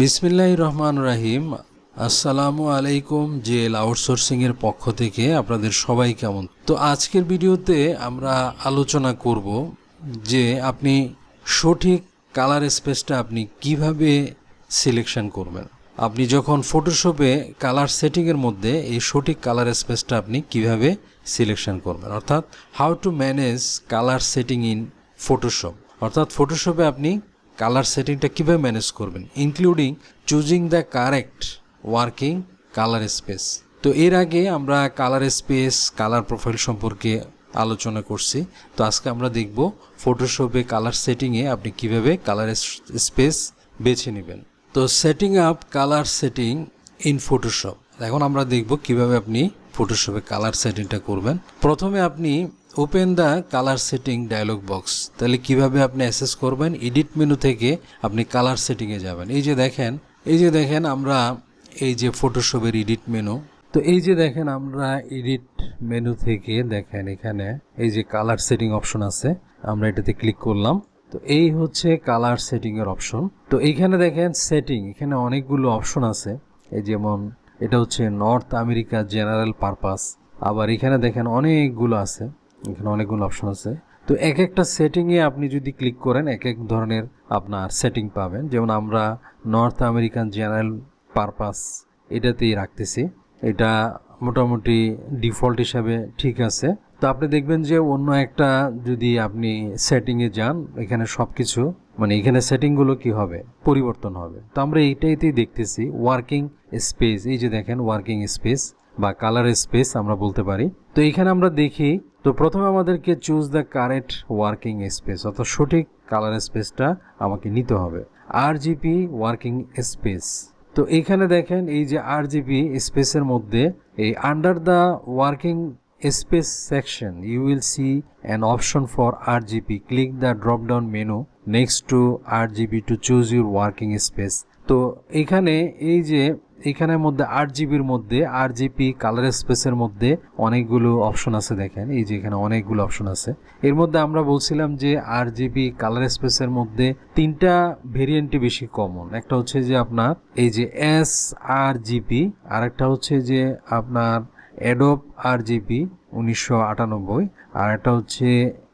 বিসমিল্লাহ রহমান রাহিম। আসসালামু আলাইকুম জেল আউটসোর্সিং এর পক্ষ থেকে আপনাদের সবাই কেমন? তো আজকের ভিডিওতে আমরা আলোচনা করব যে আপনি সঠিক কালার স্পেসটা আপনি কীভাবে সিলেকশন করবেন। আপনি যখন ফটোশপে কালার সেটিংয়ের মধ্যে এই সঠিক কালার স্পেসটা আপনি কীভাবে সিলেকশন করবেন? অর্থাৎ how to manage colour setting in Photoshop অর্থাৎ ফটোশপে আপনি কালার সেটিংটা কীভাবে ম্যানেজ করবেন including choosing the correct working colour space তো এর আগে আমরা কালার স্পেস কালার প্রোফাইল সম্পর্কে আলোচনা করছি। তো আজকে আমরা দেখব ফটোশপে কালার সেটিংয়ে আপনি কীভাবে কালার স্পেস বেছে নেবেন। তো setting up colour setting in Photoshop এখন আমরা দেখব কীভাবে আপনি ফটোশপে কালার সেটিংটা করবেন। প্রথমে আপনি open the colour setting dialog box. তাহলে কীভাবে আপনি অ্যাসেস করবেন? এডিট মেনু থেকে আপনি কালার সেটিংয়ে যাবেন। এই যে দেখেন, এই যে দেখেন আমরা এই যে ফটোশপের এডিট মেনু। তো এই যে দেখেন আমরা এডিট মেনু থেকে দেখেন এখানে এই যে কালার সেটিং অপশন আছে, আমরা এটাতে ক্লিক করলাম। তো এই হচ্ছে কালার সেটিং এর অপশন। তো এইখানে দেখেন সেটিং, এখানে অনেকগুলো অপশন আছে। এই যেমন এটা হচ্ছে নর্থ আমেরিকা জেনারেল পারপাস, আবার এখানে দেখেন অনেকগুলো আছে। এখানে অনেকগুলো অপশন আছে। তো এক একটা সেটিংয়ে আপনি যদি ক্লিক করেন এক এক ধরনের আপনার সেটিং পাবেন। যেমন আমরা নর্থ আমেরিকান জেনারেল পারপাস এটাতেই রাখতেছি। এটা মোটামুটি ডিফল্ট হিসাবে ঠিক আছে। তো আপনি দেখবেন যে অন্য একটা যদি আপনি সেটিংয়ে যান, এখানে সব কিছু মানে এখানে সেটিংগুলো কি হবে? পরিবর্তন হবে। তো আমরা এইটাইতেই দেখতেছি। ওয়ার্কিং স্পেস এই যে দেখেন ওয়ার্কিং স্পেস বা কালার স্পেস আমরা বলতে পারি। তো এখানে আমরা দেখি তো প্রথমে আমাদেরকে choose the correct working space অর্থাৎ সঠিক কালার স্পেসটা আমাকে নিতে হবে। আর জিপি ওয়ার্কিং স্পেস তো এখানে দেখেন, এই যে আর জিপি স্পেসের মধ্যে এই under the working space section you will see an option for R GB click the drop down menu next to R GB to choose your working space তো এখানে এই যে এখানের মধ্যে আট জিবির মধ্যে আর জিপি কালার স্পেসের মধ্যে অনেকগুলো অপশন আছে দেখেন। এই যে এখানে অনেকগুলো অপশন আছে। এর মধ্যে আমরা বলছিলাম যে আর জিবি কালার স্পেসের মধ্যে তিনটা ভেরিয়েন্টই বেশি কমন একটা হচ্ছে যে আপনার এই যে এস আর জিপি আর একটা হচ্ছে যে আপনার অ্যাডোব আর জিপি উনিশশো আটানব্বই আর একটা হচ্ছে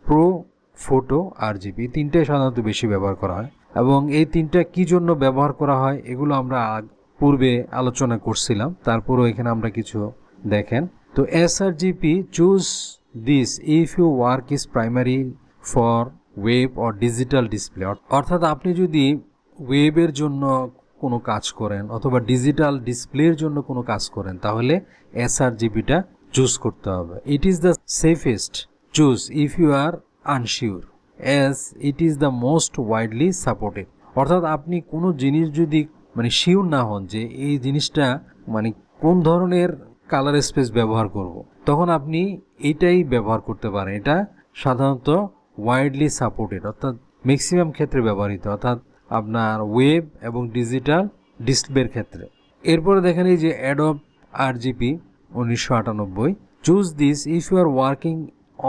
প্রো ফোটো আর জিপি তিনটাই সাধারণত বেশি ব্যবহার করা হয়। এবং এই তিনটা কি জন্য ব্যবহার করা হয়, এগুলো আমরা পূর্বে আলোচনা করছিলাম, তারপরও এখানে আমরা কিছু দেখেন। তো S R GB choose this if you work is primary for web or digital display অর্থাৎ আপনি যদি ওয়েবের জন্য কোনো কাজ করেন অথবা ডিজিটাল ডিসপ্লের জন্য কোনো কাজ করেন, তাহলে এস আর জিবিটা চুজ করতে হবে। It is the safest choose if you are unsure as it is the most widely supported অর্থাৎ আপনি কোনো জিনিস যদি মানে শিওর না হন যে এই জিনিসটা মানে কোন ধরনের কালার স্পেস ব্যবহার করব। তখন আপনি এটাই ব্যবহার করতে পারেন এটা সাধারণত ওয়াইডলি সাপোর্টেড অর্থাৎ ম্যাক্সিমাম ক্ষেত্রে ব্যবহৃত, অর্থাৎ আপনার ওয়েব এবং ডিজিটাল ডিসপ্লের ক্ষেত্রে এরপরে দেখেন এই যে অ্যাডব আর জিপি উনিশশো আটানব্বই choose this if you are working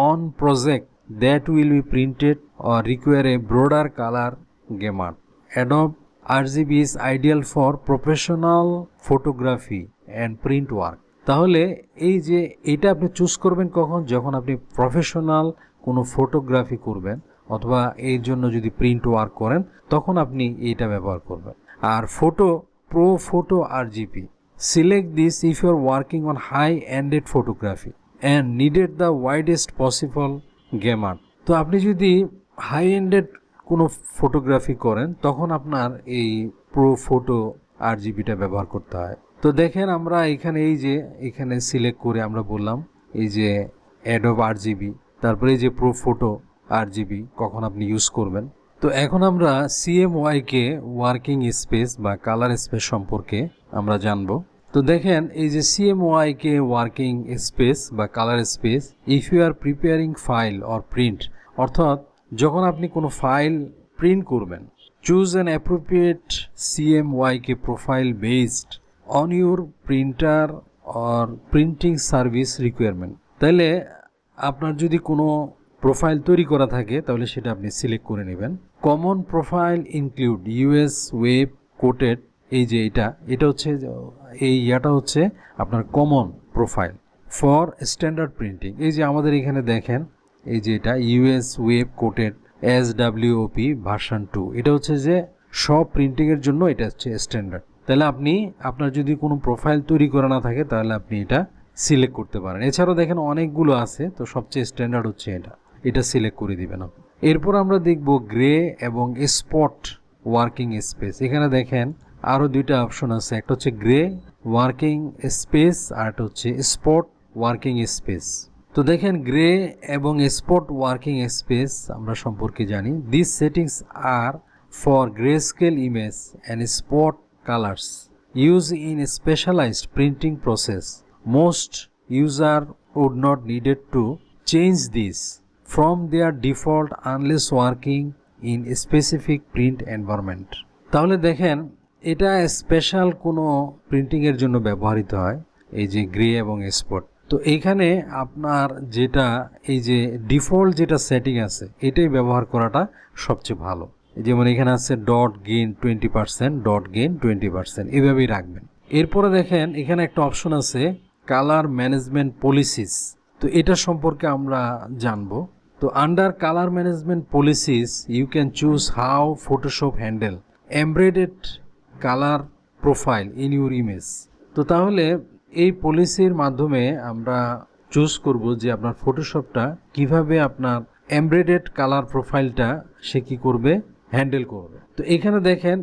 on project that will be printed or require a broader color gamut. Adobe RGB is ideal for professional photography and print work. তাহলে এই যে এটা আপনি চুজ করবেন কখন? যখন আপনি প্রফেশনাল কোনো ফটোগ্রাফি করবেন অথবা এর জন্য যদি প্রিন্ট ওয়ার্ক করেন, তখন আপনি এইটা ব্যবহার করবেন। আর photo pro photo R GB select this if you are working on high ended photography and needed the widest possible gamut তো আপনি যদি হাই এন্ডেড কোনো ফটোগ্রাফি করেন, তখন আপনার এই প্রো ফটো আর জিবিটা ব্যবহার করতে হয়। তো দেখেন আমরা এখানে এই যে, এখানে সিলেক্ট করে আমরা বললাম, এই যে অ্যাডোব আর জিবি তারপরে এই যে প্রো ফটো আর জিবি কখন আপনি ইউজ করবেন। তো এখন আমরা সিএমওয়াইকে ওয়ার্কিং স্পেস বা কালার স্পেস সম্পর্কে আমরা জানব। তো দেখেন এই যে সিএমওয়াই কে ওয়ার্কিং স্পেস বা colour space if you are preparing file or print অর্থাৎ যখন আপনি কোনো ফাইল প্রিন্ট করবেন, choose an appropriate CMYK profile based on your printer or printing service requirement তাহলে আপনার যদি কোনো প্রোফাইল তৈরি করা থাকে, তাহলে সেটা আপনি সিলেক্ট করে নেবেন। Common profile include US web coated এই যে এটা এটা হচ্ছে, এই ইয়াটা হচ্ছে আপনার common profile for standard printing এই যে আমাদের এখানে দেখেন এই যে এটা US web coated S WP version two এটা হচ্ছে যে সব প্রিন্টিংয়ের জন্য এটা হচ্ছে স্ট্যান্ডার্ড তাহলে আপনি, আপনার যদি কোনো প্রোফাইল তৈরি করা না থাকে, তাহলে আপনি এটা সিলেক্ট করতে পারেন। এছাড়াও দেখেন অনেকগুলো আছে, তো সবচেয়ে স্ট্যান্ডার্ড হচ্ছে এটা। এটা সিলেক্ট করে দিবেন আপনি। এরপর আমরা দেখব গ্রে এবং স্পট ওয়ার্কিং স্পেস এখানে দেখেন আরও দুইটা অপশন আছে। একটা হচ্ছে গ্রে ওয়ার্কিং স্পেস আর একটা হচ্ছে স্পট ওয়ার্কিং স্পেস তো দেখেন গ্রে এবং স্পট ওয়ার্কিং স্পেস আমরা সম্পর্কে জানি। This settings are for grey scale image and spot colours use in specialised printing process most would not needed to change this from their default unless working in a specific print environment. তাহলে দেখেন, এটা special কোনো প্রিন্টিংয়ের জন্য ব্যবহৃত হয়, এই যে grey এবং স্পট তো এইখানে আপনার যেটা, এই যে ডিফল্ট যেটা সেটিং আছে, এটাই ব্যবহার করাটা সবচেয়ে ভালো। যেমন এখানে আছে dot gain twenty percent, dot gain twenty percent, এভাবেই রাখবেন। এরপরে দেখেন, এখানে একটা অপশন আছে, কালার ম্যানেজমেন্ট পলিসিস। তো এটা সম্পর্কে আমরা জানব। তো under colour management policies you can choose how Photoshop handle embedded colour profile in your image তো তাহলে এই পলিসির মাধ্যমে আমরা চুজ করব যে আপনার ফটোশপটা কীভাবে আপনার এমব্রেডেড কালার প্রোফাইলটা সে কি করবে? হ্যান্ডেল করবে। তো এখানে দেখেন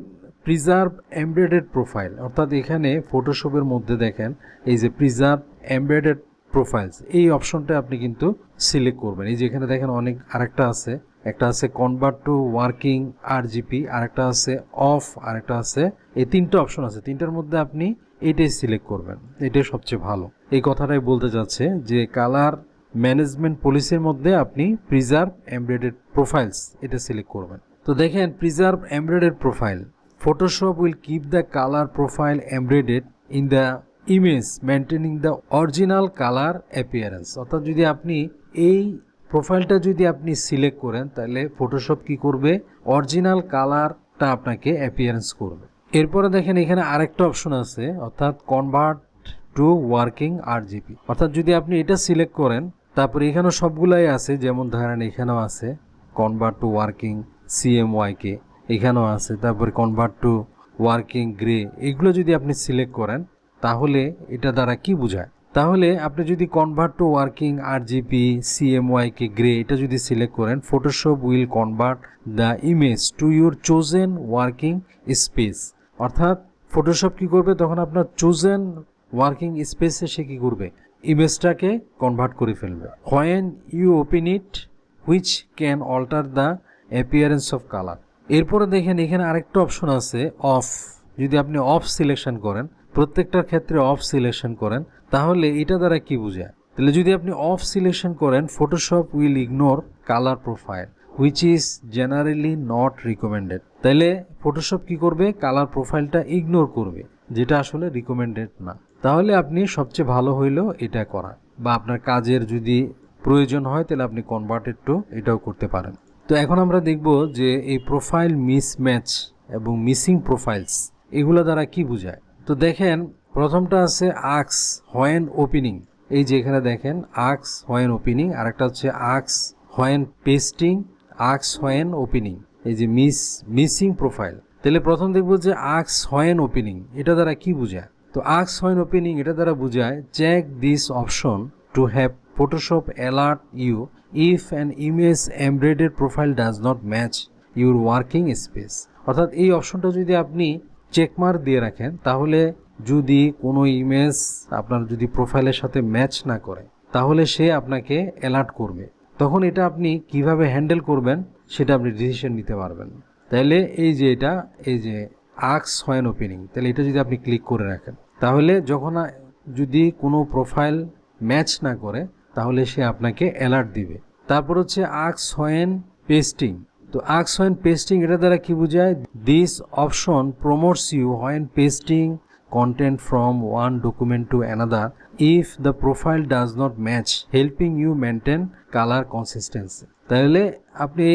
প্রিজার্ভ এমব্রেডেড প্রোফাইল অর্থাৎ এখানে ফটোশপের মধ্যে দেখেন, এই যে প্রিজার্ভ এমব্রেডেড প্রোফাইলস এই অপশনটা আপনি কিন্তু সিলেক্ট করবেন। এই যে এখানে দেখেন অনেক, আরেকটা আছে, একটা আছে convert to working R GB আরেকটা আছে অফ আরেকটা আছে, এই তিনটা অপশন আছে। তিনটার মধ্যে আপনি এটাই সিলেক্ট করবেন। এটাই সবচেয়ে ভালো। এই কথাটাই বলতে যাচ্ছে যে কালার ম্যানেজমেন্ট পলিসির মধ্যে আপনি প্রিজার্ভ এমব্রয়েডেড প্রোফাইলস এটা সিলেক্ট করবেন। তো দেখেন preserve embedded profile Photoshop will keep the colour profile embedded in the image maintaining the original colour appearance অর্থাৎ যদি আপনি এই প্রোফাইলটা যদি আপনি সিলেক্ট করেন, তাহলে ফটোশপ কি করবে? অরিজিনাল কালারটা আপনাকে অ্যাপিয়ারেন্স করবে। এরপরে দেখেন এখানে আরেকটা অপশন আছে, অর্থাৎ convert to working R GB অর্থাৎ যদি আপনি এটা সিলেক্ট করেন, তারপরে এখানেও সবগুলাই আছে, যেমন ধরেন এখানেও আছে কনভার্ট টু ওয়ার্কিং সিএমওয়াইকে এখানেও আছে, তারপরে কনভার্ট টু ওয়ার্কিং গ্রে এগুলো যদি আপনি সিলেক্ট করেন, তাহলে এটা দ্বারা কি বোঝায়? তাহলে আপনি যদি convert to working R GB CMYK grey এটা যদি সিলেক্ট করেন Photoshop will convert the image to your chosen working space অর্থাৎ ফটোশপ কি করবে? তখন আপনার চোজেন ওয়ার্কিং স্পেসে সে কি করবে? ইমেজটাকে কনভার্ট করে ফেলবে। When you open it which can alter the appearance of colour এরপরে দেখেন, এখানে আরেকটা অপশন আছে অফ যদি আপনি অফ সিলেকশন করেন প্রত্যেকটার ক্ষেত্রে অফ সিলেকশন করেন, তাহলে এটা দ্বারা কি বোঝায়? তাহলে যদি আপনি অফ সিলেকশন করেন Photoshop will ignore colour profile which is generally not recommended তাহলে ফটোশপ কি করবে? কালার প্রোফাইলটা ইগনোর করবে, যেটা আসলে রিকমেন্ডেড না। তাহলে আপনি সবচেয়ে ভালো হইল এটা করা। বা আপনার কাজের যদি প্রয়োজন হয়, তাহলে আপনি কনভার্টেড টু এটাও করতে পারেন। তো এখন আমরা দেখব যে এই প্রোফাইল মিসম্যাচ এবং মিসিং প্রোফাইলস এগুলো দ্বারা কি বোঝায়। তো দেখেন, প্রথমটা আছে আক্স হোয়েন ওপেনিং এই যে এখানে দেখেন আক্স হোয়েন ওপেনিং আর একটা হচ্ছে asks when pasting asks when opening, এই যে মিস, মিসিং প্রোফাইল। তাহলে প্রথম দেখব যে আক্স হোয়েন ওপেনিং, এটা দ্বারা কি বোঝায়? তো আক্স হোয়েন ওপেনিং, এটা দ্বারা বোঝায় check this option to have Photoshop alert you if an image embedded profile does not match your working space অর্থাৎ এই অপশনটা যদি আপনি চেকমার দিয়ে রাখেন, তাহলে যদি কোনো ইমেজ আপনার যদি প্রোফাইলের সাথে ম্যাচ না করে, তাহলে সে আপনাকে অ্যালার্ট করবে। তখন এটা আপনি কীভাবে হ্যান্ডেল করবেন সেটা আপনি ডিসিশন নিতে পারবেন। তাহলে এই যে এটা, এই যে আক্স হোয়েন ওপেনিং তাহলে এটা যদি আপনি ক্লিক করে রাখেন, তাহলে যখন যদি কোনো প্রোফাইল ম্যাচ না করে, তাহলে সে আপনাকে অ্যালার্ট দিবে। তারপর হচ্ছে আক্স হয়েন পেস্টিং, তো আক্স হোয়েন পেস্টিং এটা দ্বারা কি বোঝায়? This option prompts you when pasting content from one document to another if the profile does not match, helping you maintain color consistency. তাহলে আপনি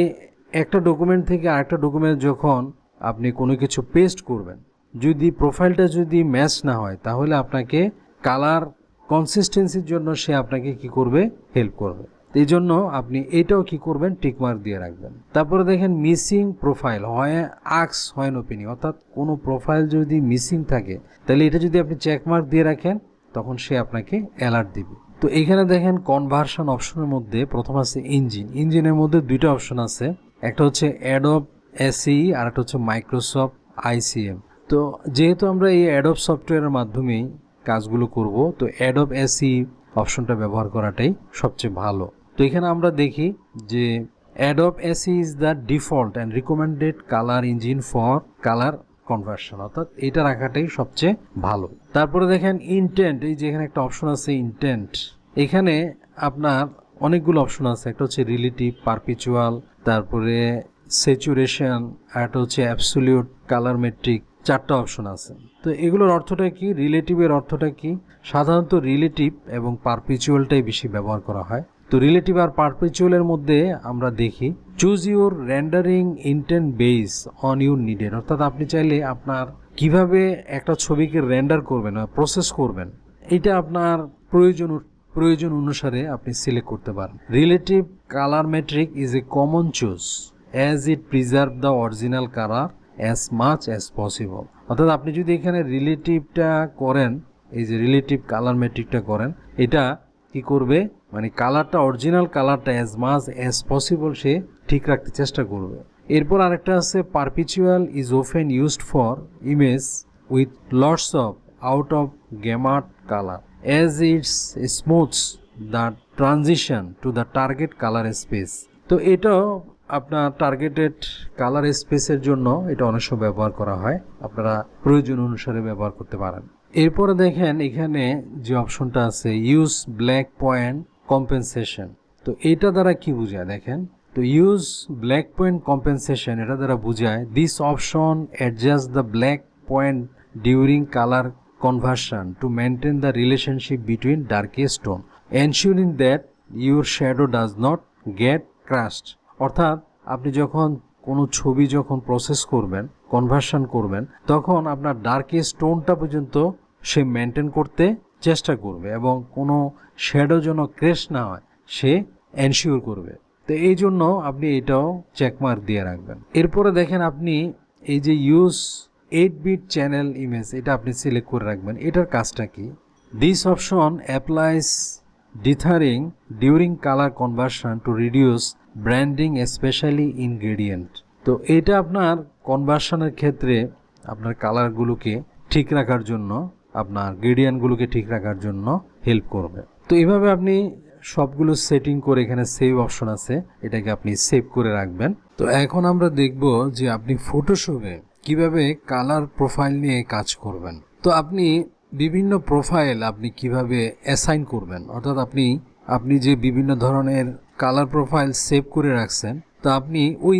একটা ডকুমেন্ট থেকে আরেকটা ডকুমেন্ট যখন আপনি কোনো কিছু পেস্ট করবেন, যদি প্রোফাইলটা যদি ম্যাচ না হয়, তাহলে আপনাকে কালার কনসিস্টেন্সির জন্য সে আপনাকে কি করবে? হেল্প করবে। এই জন্য আপনি এটাও কি করবেন? টিকমার্ক দিয়ে রাখবেন। তারপরে দেখেন মিসিং প্রোফাইল হয় আক্স হয় ওপিনি অর্থাৎ কোনো প্রোফাইল যদি মিসিং থাকে, তাহলে এটা যদি আপনি চেকমার্ক দিয়ে রাখেন তখন সে আপনাকে অ্যালার্ট দিবে। তো এখানে দেখেন কনভার্সন অপশনের মধ্যে প্রথম আছে ইঞ্জিন ইঞ্জিনের মধ্যে দুইটা অপশন আছে। একটা হচ্ছে অ্যাডব এসি আর একটা হচ্ছে মাইক্রোসফট আইসিএম তো যেহেতু আমরা এই অ্যাডব সফটওয়্যারের মাধ্যমেই কাজগুলো করব, তো অ্যাডব এসি অপশনটা ব্যবহার করাটাই সবচেয়ে ভালো। তো এখানে আমরা দেখি যে Adobe AC is the default and recommended colour engine for colour conversion অর্থাৎ এটা রাখাটাই সবচেয়ে ভালো। তারপরে দেখেন ইনটেন্ট এই যে এখানে একটা অপশন আছে ইনটেন্ট এখানে আপনার অনেকগুলো অপশন আছে, একটা হচ্ছে রিলেটিভ পারপিচুয়াল তারপরে স্যাচুরেশন একটা হচ্ছে অ্যাবসোলিউট কালার মেট্রিক চারটা অপশন আছে। তো এগুলোর অর্থটা কি? রিলেটিভের অর্থটা কি? সাধারণত রিলেটিভ এবং পারপিচুয়ালটাই বেশি ব্যবহার করা হয়। তো রিলেটিভ আর পারপিচুয়ালের মধ্যে আমরা দেখি choose your rendering intent base on your needed অর্থাৎ আপনি চাইলে আপনার কীভাবে একটা ছবিকে রেন্ডার করবেন প্রসেস করবেন, এটা আপনার প্রয়োজন প্রয়োজন অনুসারে আপনি সিলেক্ট করতে পারেন। Relative colour metric is a common choose as it preserve the original colour as much as possible অর্থাৎ আপনি যদি এখানে রিলেটিভটা করেন, এই যে রিলেটিভ কালার ম্যাট্রিকটা করেন, এটা কি করবে? মানে কালারটা অরিজিনাল কালারটা অ্যাজ মাচ অ্যাজ পসিবল সে ঠিক রাখতে চেষ্টা করবে। এরপর আরেকটা আছে perceptual is often used for image with lots of out of gamut colour as its smooths the transition to the target colour space তো এটাও আপনার টার্গেটেড কালার স্পেসের জন্য এটা অনেক সময় ব্যবহার করা হয়। আপনারা প্রয়োজন অনুসারে ব্যবহার করতে পারেন। এরপরে দেখেন এখানে যে অপশনটা আছে ইউজ ব্ল্যাক পয়েন্ট কম্পেনসেশন তো এটা দ্বারা কি বোঝায় দেখেন? তো ইউজ ব্ল্যাক পয়েন্ট কম্পেনসেশন এটা দ্বারা বোঝায় this option adjust the black point during colour conversion to maintain the relationship between darkest tone, ensuring that your shadow does not get crushed অর্থাৎ আপনি যখন কোনো ছবি যখন প্রসেস করবেন কনভার্সন করবেন তখন আপনার ডার্কেস্ট টোনটা পর্যন্ত সে মেনটেন করতে চেষ্টা করবে এবং কোনো শ্যাডো যেন ক্রেশ না হয়, সে এনশিওর করবে। তো এই জন্য আপনি এটাও চেকমার্ক দিয়ে রাখবেন। এরপরে দেখেন আপনি এই যে use eight bit channel image এটা আপনি সিলেক্ট করে রাখবেন। এটার কাজটা কি? This option applies dithering during colour conversion to reduce banding specially in gradient তো এটা আপনার কনভার্সনের ক্ষেত্রে আপনার কালারগুলোকে ঠিক রাখার জন্য আপনার গ্রেডিয়ানগুলোকে ঠিক রাখার জন্য হেল্প করবে। তো এভাবে আপনি সবগুলো সেটিং করে এখানে সেভ অপশন আছে, এটাকে আপনি সেভ করে রাখবেন। তো এখন আমরা দেখব যে আপনি ফটোশপে কীভাবে কালার প্রোফাইল নিয়ে কাজ করবেন। তো আপনি বিভিন্ন প্রোফাইল আপনি কীভাবে অ্যাসাইন করবেন, অর্থাৎ আপনি আপনি যে বিভিন্ন ধরনের কালার প্রোফাইল সেভ করে রাখছেন, তো আপনি ওই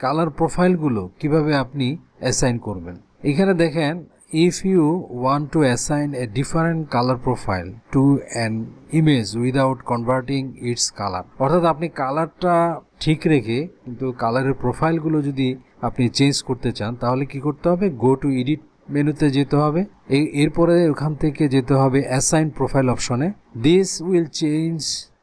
কালার প্রোফাইলগুলো কীভাবে আপনি অ্যাসাইন করবেন। এখানে দেখেন if you want to assign a different colour profile to an image without converting its colour অর্থাৎ আপনি কালারটা ঠিক রেখে কিন্তু কালারের প্রোফাইলগুলো যদি আপনি চেঞ্জ করতে চান, তাহলে কি করতে হবে? গো টু এডিট মেনুতে যেতে হবে। এরপরে ওখান থেকে যেতে হবে অ্যাসাইন প্রোফাইল অপশনে this will change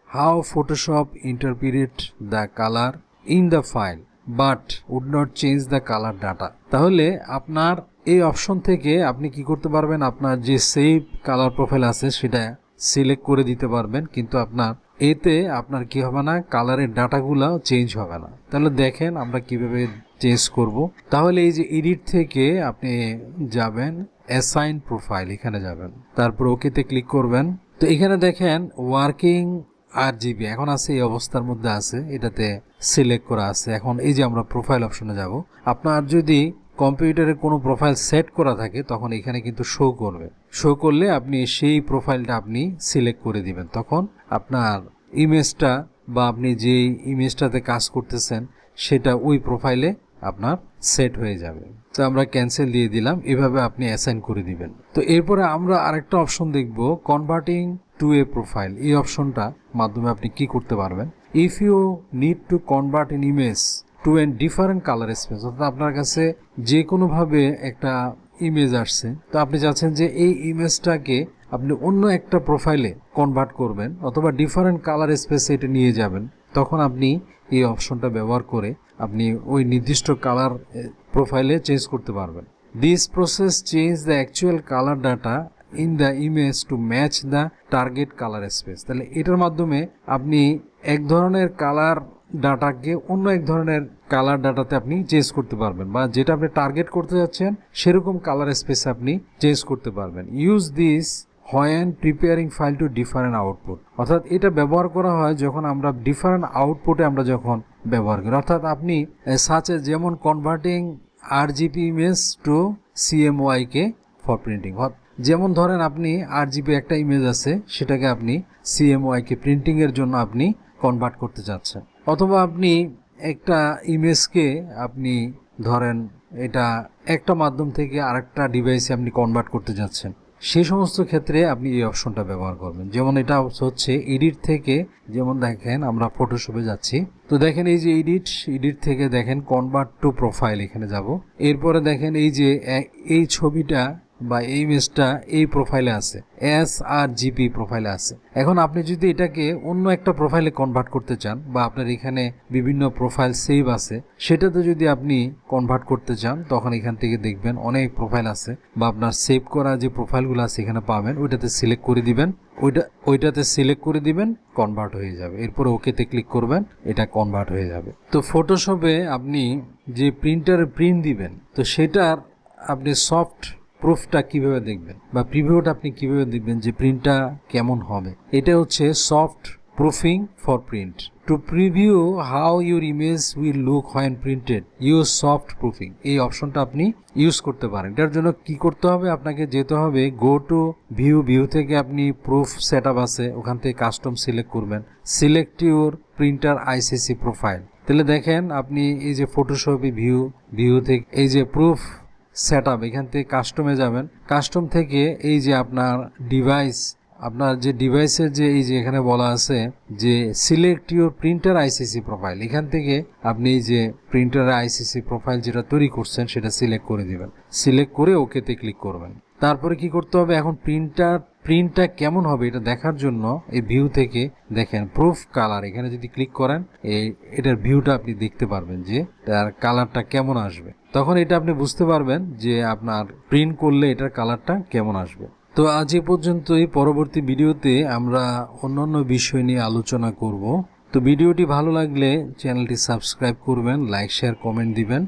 how Photoshop interpret the colour in the file but would not change the colour data তাহলে আপনার এই অপশন থেকে আপনি কি করতে পারবেন? আপনার যে সেভ কালার প্রোফাইল আছে, সেটা সিলেক্ট করে দিতে পারবেন। কিন্তু আপনার এতে আপনার কি হবে না কালারের ডাটাগুলো চেঞ্জ হবে না। তাহলে দেখেন আমরা কীভাবে চেঞ্জ করব। তাহলে এই যে এডিট থেকে আপনি যাবেন অ্যাসাইন প্রোফাইল এখানে যাবেন। তারপর ওকেতে ক্লিক করবেন। তো এখানে দেখেন ওয়ার্কিং আর জিবি এখন আছে এই অবস্থার মধ্যে আছে, এটাতে সিলেক্ট করা আছে। এখন এই যে আমরা প্রোফাইল অপশনে যাব। আপনার যদি কম্পিউটারে কোনো প্রোফাইল সেট করা থাকে, তখন এখানে কিন্তু শো করবে। শো করলে আপনি সেই প্রোফাইলটা আপনি সিলেক্ট করে দিবেন। তখন আপনার ইমেজটা বা আপনি যে ইমেজটাতে কাজ করতেছেন, সেটা ওই প্রোফাইলে আপনার সেট হয়ে যাবে। তো আমরা ক্যান্সেল দিয়ে দিলাম, এভাবে আপনি অ্যাসাইন করে দিবেন। তো এরপরে আমরা আরেকটা অপশন দেখব কনভার্টিং টু এ প্রোফাইল এই অপশনটা মাধ্যমে আপনি কি করতে পারবেন? If you need to convert in image to an different colour space অর্থাৎ আপনার কাছে যে কোনোভাবে একটা ইমেজ আসছে, তো আপনি চাচ্ছেন যে এই ইমেজটাকে আপনি অন্য একটা প্রোফাইলে কনভার্ট করবেন, অথবা ডিফারেন্ট কালার স্পেসে এটা নিয়ে যাবেন, তখন আপনি এই অপশনটা ব্যবহার করে আপনি ওই নির্দিষ্ট কালার প্রোফাইলে চেঞ্জ করতে পারবেন। This process change the actual colour data in the image to match the target colour space তাহলে এটার মাধ্যমে আপনি এক ধরনের কালার ডাটাকে অন্য এক ধরনের কালার ডাটাতে আপনি চেঞ্জ করতে পারবেন বা যেটা আপনি টার্গেট করতে যাচ্ছেন, সেরকম কালার স্পেস আপনি চেঞ্জ করতে পারবেন। Use this when preparing file to different output অর্থাৎ এটা ব্যবহার করা হয় যখন আমরা ডিফারেন্ট আউটপুটে আমরা যখন ব্যবহার করি। অর্থাৎ আপনি সাচে যেমন converting R GB image to CMYK for printing যেমন ধরেন আপনি আর জিপি একটা ইমেজ আছে, সেটাকে আপনি সিএমওয়াই কে প্রিন্টিংয়ের জন্য আপনি কনভার্ট করতে চাচ্ছেন অথবা আপনি একটা ইমেজকে আপনি ধরেন এটা একটা মাধ্যম থেকে আরেকটা ডিভাইসে আপনি কনভার্ট করতে যাচ্ছেন। সেই সমস্ত ক্ষেত্রে আপনি এই অপশনটা ব্যবহার করবেন। যেমন এটা হচ্ছে এডিট থেকে, যেমন দেখেন আমরা ফটোশপে যাচ্ছি। তো দেখেন এই যে এডিট এডিট থেকে দেখেন কনভার্ট টু প্রোফাইল এখানে যাব। এরপরে দেখেন এই যে, এই ছবিটা বা এই ইমেজটা এই প্রোফাইলে আছে এস আর জিপি প্রোফাইলে আছে। এখন আপনি যদি এটাকে অন্য একটা প্রোফাইলে কনভার্ট করতে চান বা আপনার এখানে বিভিন্ন প্রোফাইল সেভ আছে, সেটাতে যদি আপনি কনভার্ট করতে চান, তখন এখান থেকে দেখবেন অনেক প্রোফাইল আছে বা আপনার সেভ করা যে প্রোফাইলগুলো আছে এখানে পাবেন, ওইটাতে সিলেক্ট করে দিবেন। ওইটা, ওইটাতে সিলেক্ট করে দিবেন কনভার্ট হয়ে যাবে। এরপর ওকেতে ক্লিক করবেন, এটা কনভার্ট হয়ে যাবে। তো ফটোশপে আপনি যে প্রিন্টারে প্রিন্ট দিবেন, তো সেটার আপনি সফট প্রুফটা কীভাবে দেখবেন? বা প্রিভিউটা আপনি কীভাবে দেখবেন যে প্রিন্টটা কেমন হবে? এটা হচ্ছে soft proofing for print to preview how your image will look when printed use soft proofing এই অপশনটা আপনি ইউজ করতে পারেন। এটার জন্য কি করতে হবে? আপনাকে যেতে হবে গো টু ভিউ ভিউ থেকে আপনি প্রুফ সেট আপ আছে, ওখান থেকে কাস্টম সিলেক্ট করবেন। Select your printer ICC profile তাহলে দেখেন আপনি এই যে ফটোশপে ভিউ ভিউ থেকে, এই যে প্রুফ সেট আপ এখান থেকে কাস্টমে যাবেন। কাস্টম থেকে এই যে আপনার ডিভাইস আপনার যে ডিভাইসের যে এই যে এখানে বলা আছে যে select your printer ICC profile এখান থেকে আপনি এই যে প্রিন্টার আইসিসি প্রোফাইল যেটা তৈরি করছেন, সেটা সিলেক্ট করে দিবেন। সিলেক্ট করে ওকেতে ক্লিক করবেন। তারপরে কি করতে হবে? এখন প্রিন্টার প্রিন্টটা কেমন হবে এটা দেখার জন্য এই ভিউ থেকে দেখেন প্রুফ কালার এখানে যদি ক্লিক করেন, এই এটার ভিউটা আপনি দেখতে পারবেন যে তার কালারটা কেমন আসবে। তখন এটা আপনি বুঝতে পারবেন যে আপনার প্রিন্ট করলে এটার কালারটা কেমন আসবে। তো আজ এ পর্যন্তই। পরবর্তী ভিডিওতে আমরা অন্যান্য বিষয় নিয়ে আলোচনা করব। তো ভিডিওটি ভালো লাগলে চ্যানেলটি সাবস্ক্রাইব করবেন লাইক শেয়ার কমেন্ট দিবেন।